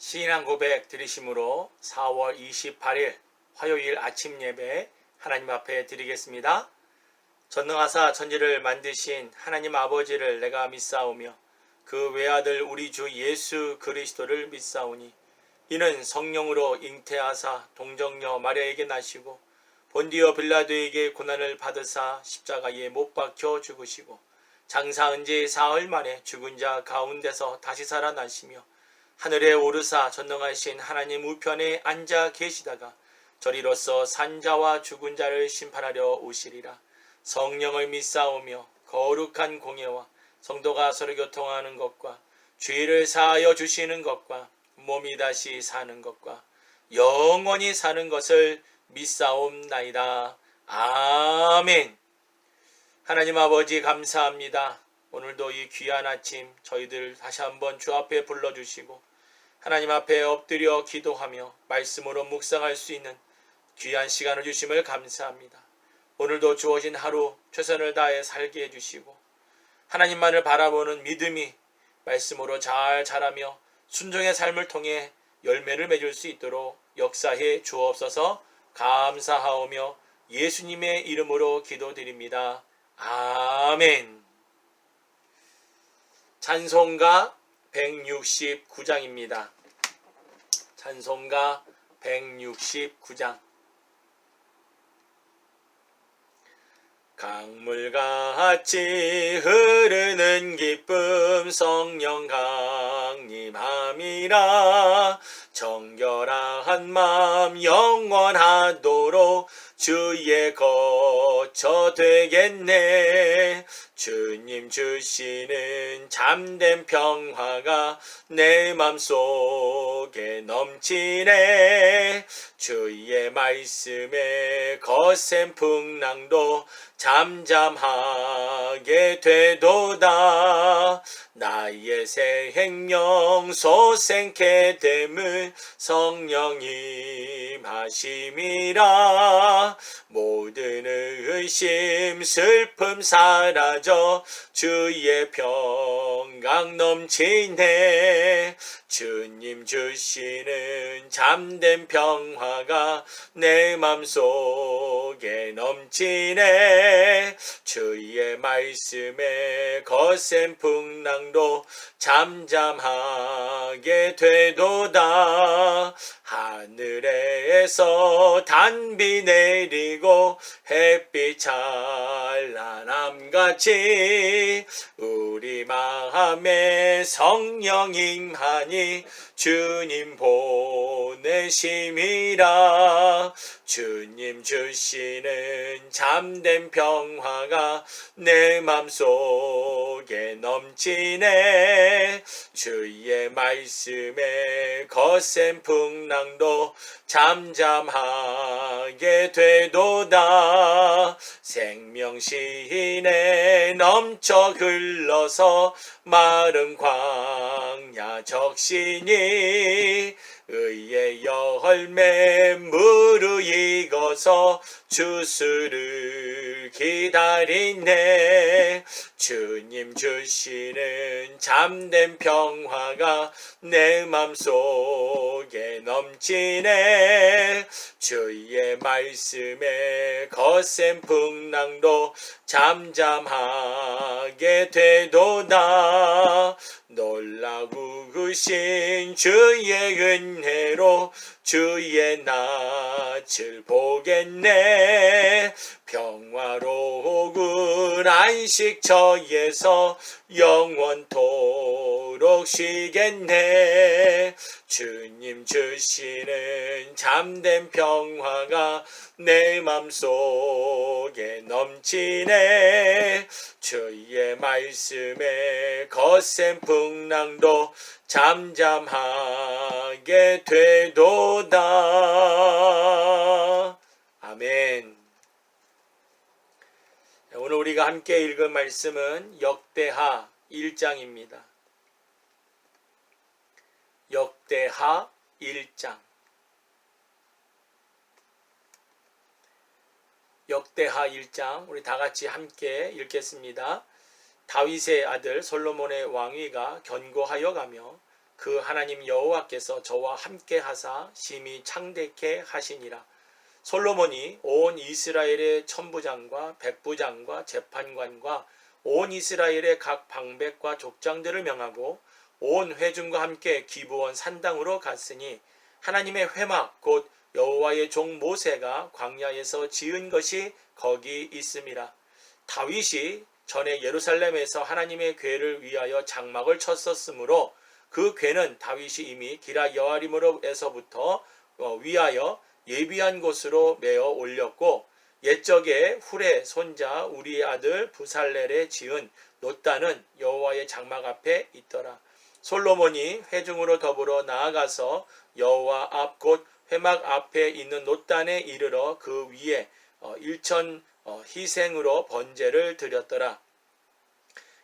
신앙 고백 드리심으로 4월 28일 화요일 아침 예배 하나님 앞에 드리겠습니다. 전능하사 천지를 만드신 하나님 아버지를 내가 믿사오며 그 외아들 우리 주 예수 그리스도를 믿사오니 이는 성령으로 잉태하사 동정녀 마리아에게 나시고 본디어 빌라도에게 고난을 받으사 십자가에 못 박혀 죽으시고 장사한 지 사흘 만에 죽은 자 가운데서 다시 살아나시며 하늘에 오르사 전능하신 하나님 우편에 앉아 계시다가 저리로서 산자와 죽은 자를 심판하려 오시리라 성령을 믿사오며 거룩한 공예와 성도가 서로 교통하는 것과 죄를 사하여 주시는 것과 몸이 다시 사는 것과 영원히 사는 것을 믿사옵나이다. 아멘. 하나님 아버지 감사합니다. 오늘도 이 귀한 아침 저희들 다시 한번 주 앞에 불러주시고 하나님 앞에 엎드려 기도하며 말씀으로 묵상할 수 있는 귀한 시간을 주심을 감사합니다. 오늘도 주어진 하루 최선을 다해 살게 해주시고 하나님만을 바라보는 믿음이 말씀으로 잘 자라며 순종의 삶을 통해 열매를 맺을 수 있도록 역사해 주옵소서 감사하오며 예수님의 이름으로 기도드립니다. 아멘. 찬송가 169장입니다. 찬송가 169장. 강물같이 흐르는 기쁨 성령 강림함이라 정결한 마음 영원하도록 주의 거처 되겠네 주님 주시는 참된 평화가 내 맘속에 넘치네. 주의 말씀에 거센 풍랑도 잠잠하게 되도다. 나의 생명 소생케 됨을 성령이 하심이라. 모든 의심 슬픔 사라져 주의 평강 넘치네. 주님 주시는 잠든 평화가 내 맘속에 넘치네. 주의 말씀에 거센 풍랑도 잠잠하게 되도다. 하늘에서 단비 내리고 햇빛 찬란함같이 우리 마음 에 성령 임하니 주님 보내심이라. 주님 주시는 잠든 평화가 내 맘속에 넘치네. 주의 말씀에 거센 풍랑도 잠잠하게 되도다. 생명시인에 넘쳐 흘러서 마른 광야 적시니 의의 열매 무르익어서 주수를 기다리네 주님 주시는 잠든 평화가 내 맘속에 넘치네. 주의 말씀에 거센 풍랑도 잠잠하게 되도다. 놀라우신 주의 은혜로 주의 낯을 보겠네. 평화로운 안식처 에서 영원토록 쉬겠네. 주님 주시는 잠든 평화가 내 맘속에 넘치네. 주의 말씀에 거센 풍랑도 잠잠하게 되도다. 아멘 오늘 우리가 함께 읽은 말씀은 역대하 1장입니다. 역대하 1장 역대하 1장 우리 다 같이 함께 읽겠습니다. 다윗의 아들 솔로몬의 왕위가 견고하여 가며 그 하나님 여호와께서 저와 함께 하사 심히 창대케 하시니라. 솔로몬이 온 이스라엘의 천부장과 백부장과 재판관과 온 이스라엘의 각 방백과 족장들을 명하고 온 회중과 함께 기브온 산당으로 갔으니 하나님의 회막 곧 여호와의 종 모세가 광야에서 지은 것이 거기 있음이라. 다윗이 전에 예루살렘에서 하나님의 궤를 위하여 장막을 쳤었으므로 그 궤는 다윗이 이미 기라 여아림으로에서부터 어, 위하여 예비한 곳으로 메어 올렸고 옛적에 훌의 손자 우리의 아들 부살렐에 지은 노따는 여호와의 장막 앞에 있더라. 솔로몬이 회중으로 더불어 나아가서 여호와 앞 곧 회막 앞에 있는 노단에 이르러 그 위에 어, 일천 어, 희생으로 번제를 드렸더라.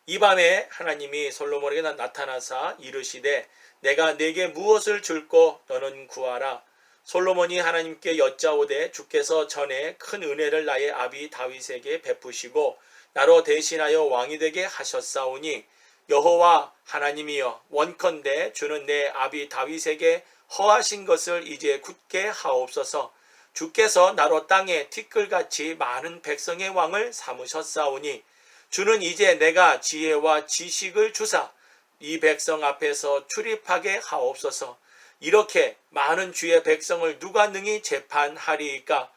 이 밤에 하나님이 솔로몬에게 나- 나타나사 이르시되 내가 내게 무엇을 줄고 너는 구하라. 솔로몬이 하나님께 여짜오되 주께서 전에 큰 은혜를 나의 아비 다윗에게 베푸시고 나로 대신하여 왕이 되게 하셨사오니 여호와 하나님이여 원컨대 주는 내 아비 다윗에게 허하신 것을 이제 굳게 하옵소서. 주께서 나로 땅에 티끌같이 많은 백성의 왕을 삼으셨사오니 주는 이제 내가 지혜와 지식을 주사 이 백성 앞에서 출입하게 하옵소서. 이렇게 많은 주의 백성을 누가 능히 재판하리이까?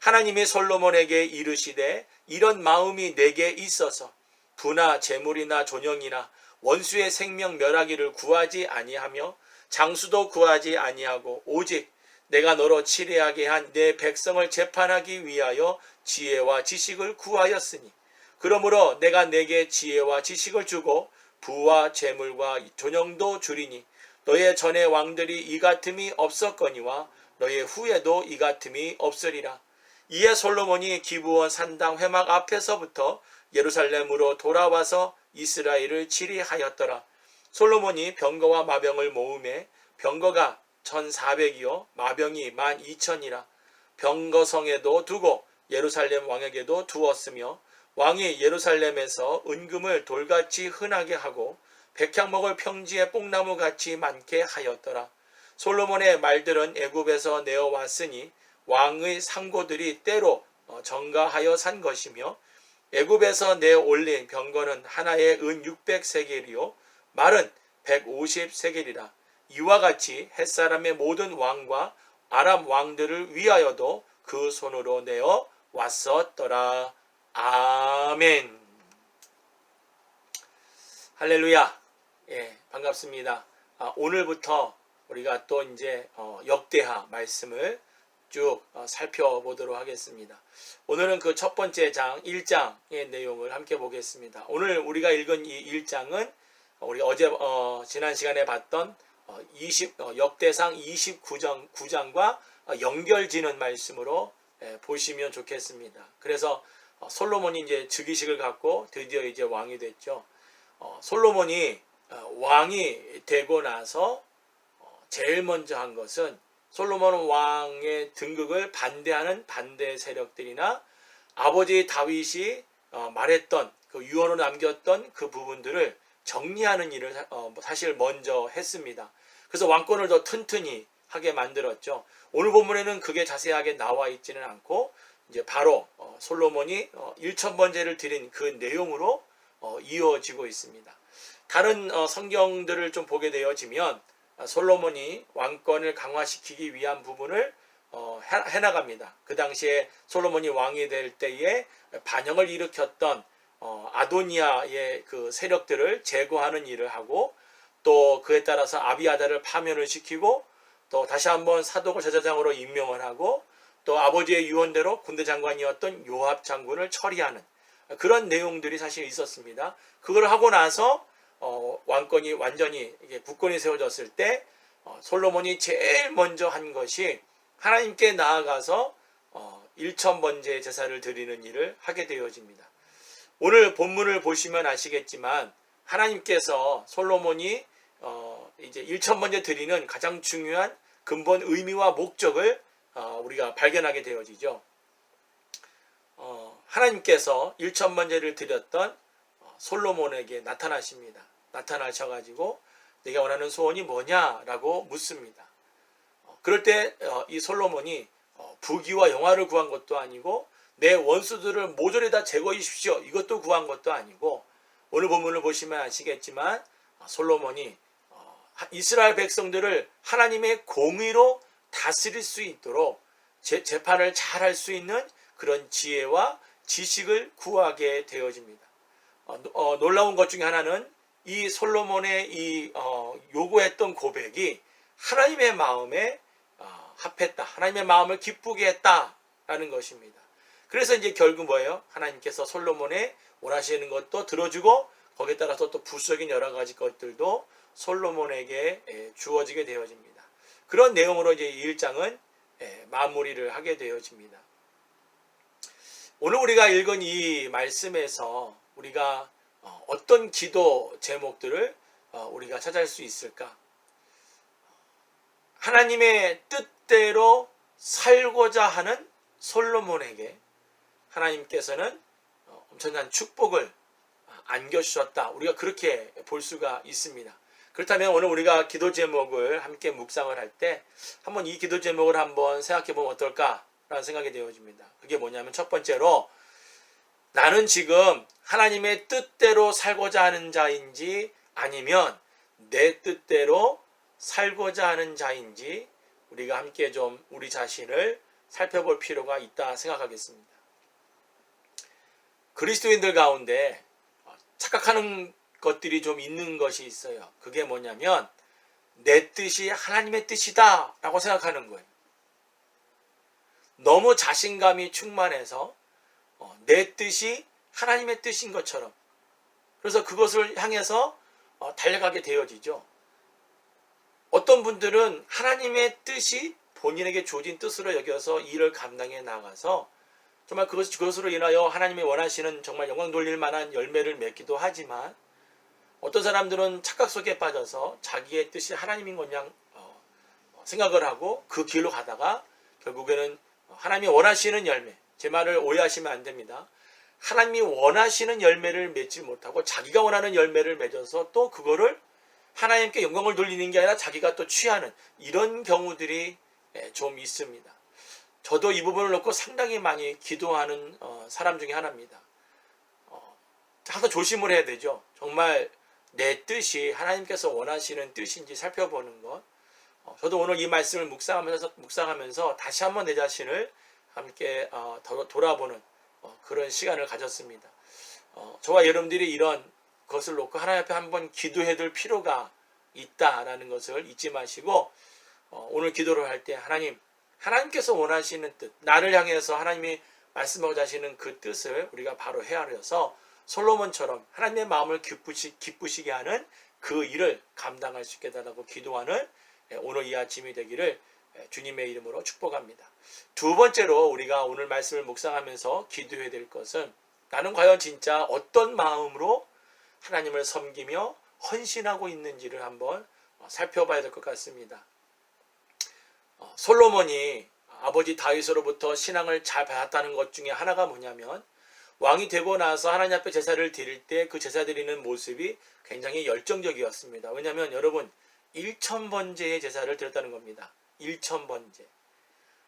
하나님이 솔로몬에게 이르시되 이런 마음이 내게 있어서 부나 재물이나 존영이나 원수의 생명 멸하기를 구하지 아니하며 장수도 구하지 아니하고 오직 내가 너로 치레하게 한 내 백성을 재판하기 위하여 지혜와 지식을 구하였으니 그러므로 내가 내게 지혜와 지식을 주고 부와 재물과 존영도 주리니 너의 전의 왕들이 이 같음이 없었거니와 너의 후에도 이 같음이 없으리라. 이에 솔로몬이 기부원 산당 회막 앞에서부터 예루살렘으로 돌아와서 이스라엘을 치리하였더라. 솔로몬이 병거와 마병을 모음에 병거가 1400이요 마병이 12,000이라 병거성에도 두고 예루살렘 왕에게도 두었으며 왕이 예루살렘에서 은금을 돌같이 흔하게 하고 백향 먹을 평지에 뽕나무 같이 많게 하였더라. 솔로몬의 말들은 애굽에서 내어왔으니 왕의 상고들이 때로 어, 정가하여 산 것이며 애굽에서 내어 올린 병거는 하나에 은 600세겔이요 말은 150세겔이라. 이와 같이 햇사람의 모든 왕과 아람 왕들을 위하여도 그 손으로 내어 왔었더라. 아멘. 할렐루야. 예, 반갑습니다. 아, 오늘부터 우리가 또 이제 어, 역대하 말씀을 쭉 어, 살펴보도록 하겠습니다. 오늘은 그 첫 번째 장 1장의 내용을 함께 보겠습니다. 오늘 우리가 읽은 이 1장은 우리 어제 어, 지난 시간에 봤던 어, 20 어, 역대상 29장 9장과 연결지는 말씀으로 예, 보시면 좋겠습니다. 그래서 어, 솔로몬이 이제 즉위식을 갖고 드디어 이제 왕이 됐죠. 어, 솔로몬이 어, 왕이 되고 나서 어, 제일 먼저 한 것은 솔로몬 왕의 등극을 반대하는 반대 세력들이나 아버지 다윗이 어, 말했던 그 유언으로 남겼던 그 부분들을 정리하는 일을 어, 사실 먼저 했습니다. 그래서 왕권을 더 튼튼히 하게 만들었죠. 오늘 본문에는 그게 자세하게 나와 있지는 않고 이제 바로 어, 솔로몬이 어, 1천 번제를 드린 그 내용으로 어, 이어지고 있습니다. 다른 어, 성경들을 좀 보게 되어지면 아, 솔로몬이 왕권을 강화시키기 위한 부분을 어, 해- 해나갑니다. 그 당시에 솔로몬이 왕이 될 때에 반영을 일으켰던 어, 아도니아의 그 세력들을 제거하는 일을 하고 또 그에 따라서 아비아다를 파면을 시키고 또 다시 한번 사독을 제사장으로 임명을 하고 또 아버지의 유언대로 군대 장관이었던 요압 장군을 처리하는 그런 내용들이 사실 있었습니다. 그걸 하고 나서 어, 왕권이 완전히 국권이 세워졌을 때 어, 솔로몬이 제일 먼저 한 것이 하나님께 나아가서 어, 일천 번제 제사를 드리는 일을 하게 되어집니다. 오늘 본문을 보시면 아시겠지만 하나님께서 솔로몬이 어, 이제 일천 번제 드리는 가장 중요한 근본 의미와 목적을 어, 우리가 발견하게 되어지죠. 어, 하나님께서 일천 번제를 드렸던 어, 솔로몬에게 나타나십니다. 나타나셔가지고 내가 원하는 소원이 뭐냐라고 묻습니다. 어, 그럴 때 이 솔로몬이 어, 부귀와 영화를 구한 것도 아니고 내 원수들을 모조리 다 제거해 주십시오. 이것도 구한 것도 아니고 오늘 본문을 보시면 아시겠지만 어, 솔로몬이 어, 하- 이스라엘 백성들을 하나님의 공의로 다스릴 수 있도록 재, 재판을 잘 할 수 있는 그런 지혜와 지식을 구하게 되어집니다. 어, 노- 어, 놀라운 것 중에 하나는 이 솔로몬의 이 어, 요구했던 고백이 하나님의 마음에 어, 합했다. 하나님의 마음을 기쁘게 했다라는 것입니다. 그래서 이제 결국 뭐예요? 하나님께서 솔로몬의 원하시는 것도 들어주고 거기에 따라서 또 부수적인 여러 가지 것들도 솔로몬에게 예, 주어지게 되어집니다. 그런 내용으로 이제 이 1장은 예, 마무리를 하게 되어집니다. 오늘 우리가 읽은 이 말씀에서 우리가 어, 어떤 기도 제목들을 어, 우리가 찾을 수 있을까? 하나님의 뜻대로 살고자 하는 솔로몬에게 하나님께서는 어, 엄청난 축복을 안겨주셨다. 우리가 그렇게 볼 수가 있습니다. 그렇다면 오늘 우리가 기도 제목을 함께 묵상을 할 때 한번 이 기도 제목을 한번 생각해 보면 어떨까 라는 생각이 되어집니다. 그게 뭐냐면 첫 번째로 나는 지금 하나님의 뜻대로 살고자 하는 자인지 아니면 내 뜻대로 살고자 하는 자인지 우리가 함께 좀 우리 자신을 살펴볼 필요가 있다 생각하겠습니다. 그리스도인들 가운데 착각하는 것들이 좀 있는 것이 있어요. 그게 뭐냐면 내 뜻이 하나님의 뜻이다 라고 생각하는 거예요. 너무 자신감이 충만해서 어, 내 뜻이 하나님의 뜻인 것처럼 그래서 그것을 향해서 어, 달려가게 되어지죠. 어떤 분들은 하나님의 뜻이 본인에게 주어진 뜻으로 여겨서 일을 감당해 나가서 정말 그것, 그것으로 인하여 하나님이 원하시는 정말 영광 돌릴 만한 열매를 맺기도 하지만 어떤 사람들은 착각 속에 빠져서 자기의 뜻이 하나님인 것냥 어, 생각을 하고 그 길로 가다가 결국에는 하나님이 원하시는 열매 제 말을 오해하시면 안 됩니다. 하나님이 원하시는 열매를 맺지 못하고 자기가 원하는 열매를 맺어서 또 그거를 하나님께 영광을 돌리는 게 아니라 자기가 또 취하는 이런 경우들이 예, 좀 있습니다. 저도 이 부분을 놓고 상당히 많이 기도하는 어, 사람 중에 하나입니다. 어, 항상 조심을 해야 되죠. 정말 내 뜻이 하나님께서 원하시는 뜻인지 살펴보는 것. 어, 저도 오늘 이 말씀을 묵상하면서 묵상하면서 다시 한번 내 자신을 함께 어, 더- 돌아보는 어, 그런 시간을 가졌습니다. 어, 저와 여러분들이 이런 것을 놓고 하나님 앞에 한번 기도해둘 필요가 있다라는 것을 잊지 마시고 어, 오늘 기도를 할 때 하나님 하나님께서 원하시는 뜻 나를 향해서 하나님이 말씀하고자 하시는 그 뜻을 우리가 바로 헤아려서 솔로몬처럼 하나님의 마음을 기쁘시, 기쁘시게 하는 그 일을 감당할 수 있게 달라고 기도하는 예, 오늘 이 아침이 되기를 예, 주님의 이름으로 축복합니다. 두 번째로 우리가 오늘 말씀을 묵상하면서 기도해야 될 것은 나는 과연 진짜 어떤 마음으로 하나님을 섬기며 헌신하고 있는지를 한번 어, 살펴봐야 될 것 같습니다. 어, 솔로몬이 아버지 다윗으로부터 신앙을 잘 받았다는 것 중에 하나가 뭐냐면 왕이 되고 나서 하나님 앞에 제사를 드릴 때 그 제사 드리는 모습이 굉장히 열정적이었습니다. 왜냐하면 여러분 1천번제의 제사를 드렸다는 겁니다. 1천번제.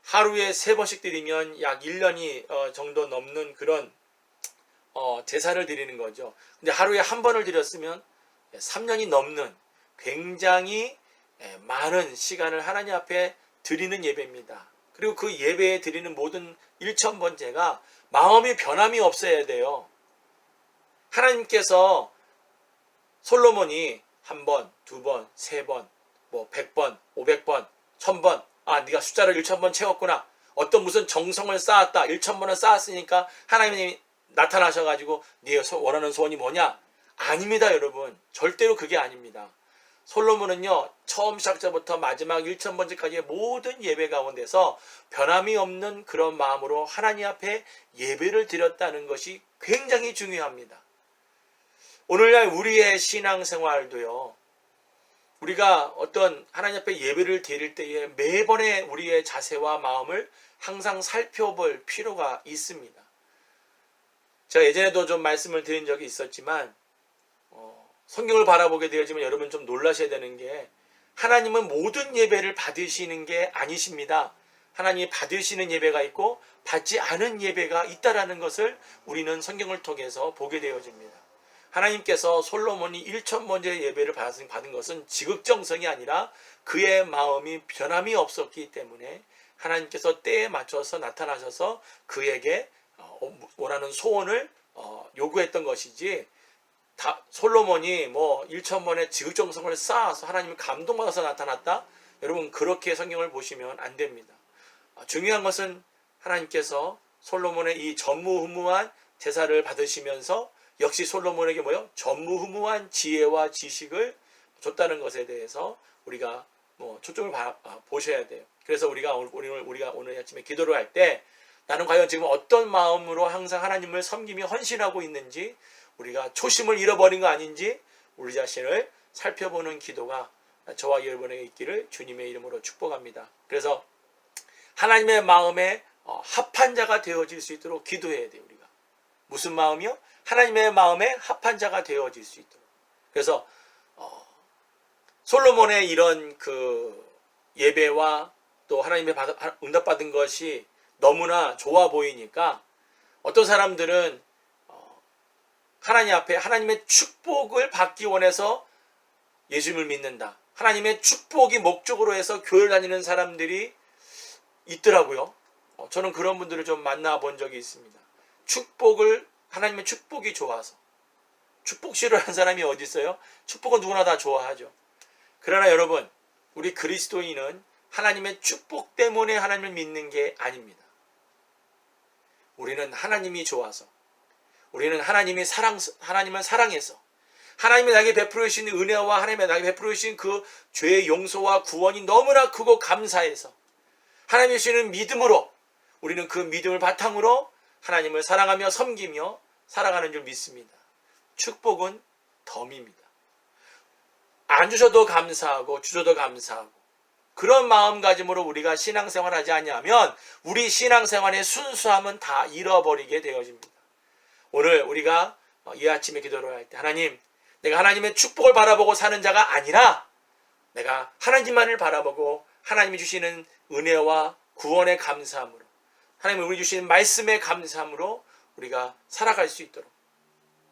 하루에 세 번씩 드리면 약 1년이 어, 정도 넘는 그런 어, 제사를 드리는 거죠. 근데 하루에 한 번을 드렸으면 3년이 넘는 굉장히 예, 많은 시간을 하나님 앞에 드리는 예배입니다. 그리고 그 예배에 드리는 모든 1천번제가 마음의 변함이 없어야 돼요. 하나님께서 솔로몬이 한 번, 두 번, 세 번, 뭐 100번, 500번, 1000번, 아, 네가 숫자를 1000번 채웠구나. 어떤 무슨 정성을 쌓았다. 1000번을 쌓았으니까 하나님이 나타나셔 가지고 네 원하는 소원이 뭐냐? 아닙니다, 여러분. 절대로 그게 아닙니다. 솔로몬은요, 처음 시작자부터 마지막 1000번째까지의 모든 예배 가운데서 변함이 없는 그런 마음으로 하나님 앞에 예배를 드렸다는 것이 굉장히 중요합니다. 오늘날 우리의 신앙생활도요, 우리가 어떤 하나님 앞에 예배를 드릴 때에 매번의 우리의 자세와 마음을 항상 살펴볼 필요가 있습니다. 제가 예전에도 좀 말씀을 드린 적이 있었지만, 어, 성경을 바라보게 되어지면 여러분 좀 놀라셔야 되는 게 하나님은 모든 예배를 받으시는 게 아니십니다. 하나님이 받으시는 예배가 있고 받지 않은 예배가 있다라는 것을 우리는 성경을 통해서 보게 되어집니다. 하나님께서 솔로몬이 1천 번째 예배를 받은, 것은 지극정성이 아니라 그의 마음이 변함이 없었기 때문에 하나님께서 때에 맞춰서 나타나셔서 그에게 어, 원하는 소원을 어, 요구했던 것이지 다, 솔로몬이 뭐 1천 번의 지극정성을 쌓아서 하나님을 감동받아서 나타났다? 여러분 그렇게 성경을 보시면 안 됩니다. 아, 중요한 것은 하나님께서 솔로몬의 이 전무후무한 제사를 받으시면서 역시 솔로몬에게 뭐요? 전무후무한 지혜와 지식을 줬다는 것에 대해서 우리가 뭐 초점을 봐- 아, 보셔야 돼요. 그래서 우리가 오늘 우리가 오늘 아침에 기도를 할 때 나는 과연 지금 어떤 마음으로 항상 하나님을 섬기며 헌신하고 있는지 우리가 초심을 잃어버린 거 아닌지 우리 자신을 살펴보는 기도가 저와 여러분에게 있기를 주님의 이름으로 축복합니다. 그래서 하나님의 마음에 어, 합한 자가 되어질 수 있도록 기도해야 돼요, 우리가. 무슨 마음이요? 하나님의 마음에 합한 자가 되어질 수 있도록. 그래서 어, 솔로몬의 이런 그 예배와 또 하나님의 받- 응답받은 것이 너무나 좋아 보이니까 어떤 사람들은 어, 하나님 앞에 하나님의 축복을 받기 원해서 예수님을 믿는다. 하나님의 축복이 목적으로 해서 교회를 다니는 사람들이 있더라고요. 어, 저는 그런 분들을 좀 만나본 적이 있습니다. 축복을 하나님의 축복이 좋아서 축복 싫어하는 사람이 어디 있어요? 축복은 누구나 다 좋아하죠. 그러나 여러분, 우리 그리스도인은 하나님의 축복 때문에 하나님을 믿는 게 아닙니다. 우리는 하나님이 좋아서, 우리는 하나님이 사랑, 하나님을 사랑해서, 하나님이 나에게 베풀어 주신 은혜와 하나님이 나에게 베풀어 주신 그 죄의 용서와 구원이 너무나 크고 감사해서, 하나님이 주시는 믿음으로, 우리는 그 믿음을 바탕으로 하나님을 사랑하며 섬기며 살아가는 줄 믿습니다. 축복은 덤입니다. 안 주셔도 감사하고 주셔도 감사하고 그런 마음가짐으로 우리가 신앙생활하지 않냐면 우리 신앙생활의 순수함은 다 잃어버리게 되어집니다. 오늘 우리가 이 아침에 기도를 할 때 하나님 내가 하나님의 축복을 바라보고 사는 자가 아니라 내가 하나님만을 바라보고 하나님이 주시는 은혜와 구원의 감사함으로 하나님이 우리 주시는 말씀의 감사함으로 우리가 살아갈 수 있도록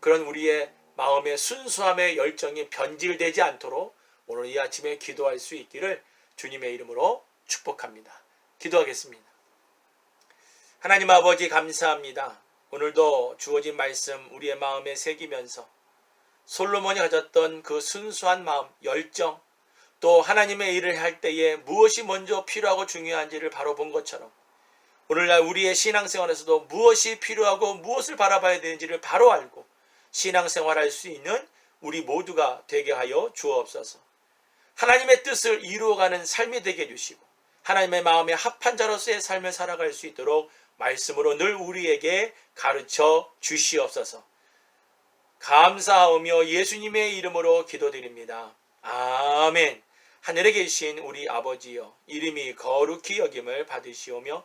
그런 우리의 마음의 순수함의 열정이 변질되지 않도록 오늘 이 아침에 기도할 수 있기를 주님의 이름으로 축복합니다. 기도하겠습니다. 하나님 아버지 감사합니다. 오늘도 주어진 말씀 우리의 마음에 새기면서 솔로몬이 가졌던 그 순수한 마음, 열정, 또 하나님의 일을 할 때에 무엇이 먼저 필요하고 중요한지를 바로 본 것처럼 오늘날 우리의 신앙생활에서도 무엇이 필요하고 무엇을 바라봐야 되는지를 바로 알고 신앙생활할 수 있는 우리 모두가 되게 하여 주옵소서. 하나님의 뜻을 이루어가는 삶이 되게 해주시고 하나님의 마음에 합한 자로서의 삶을 살아갈 수 있도록 말씀으로 늘 우리에게 가르쳐 주시옵소서. 감사하며 예수님의 이름으로 기도드립니다. 아멘. 하늘에 계신 우리 아버지여 이름이 거룩히 여김을 받으시오며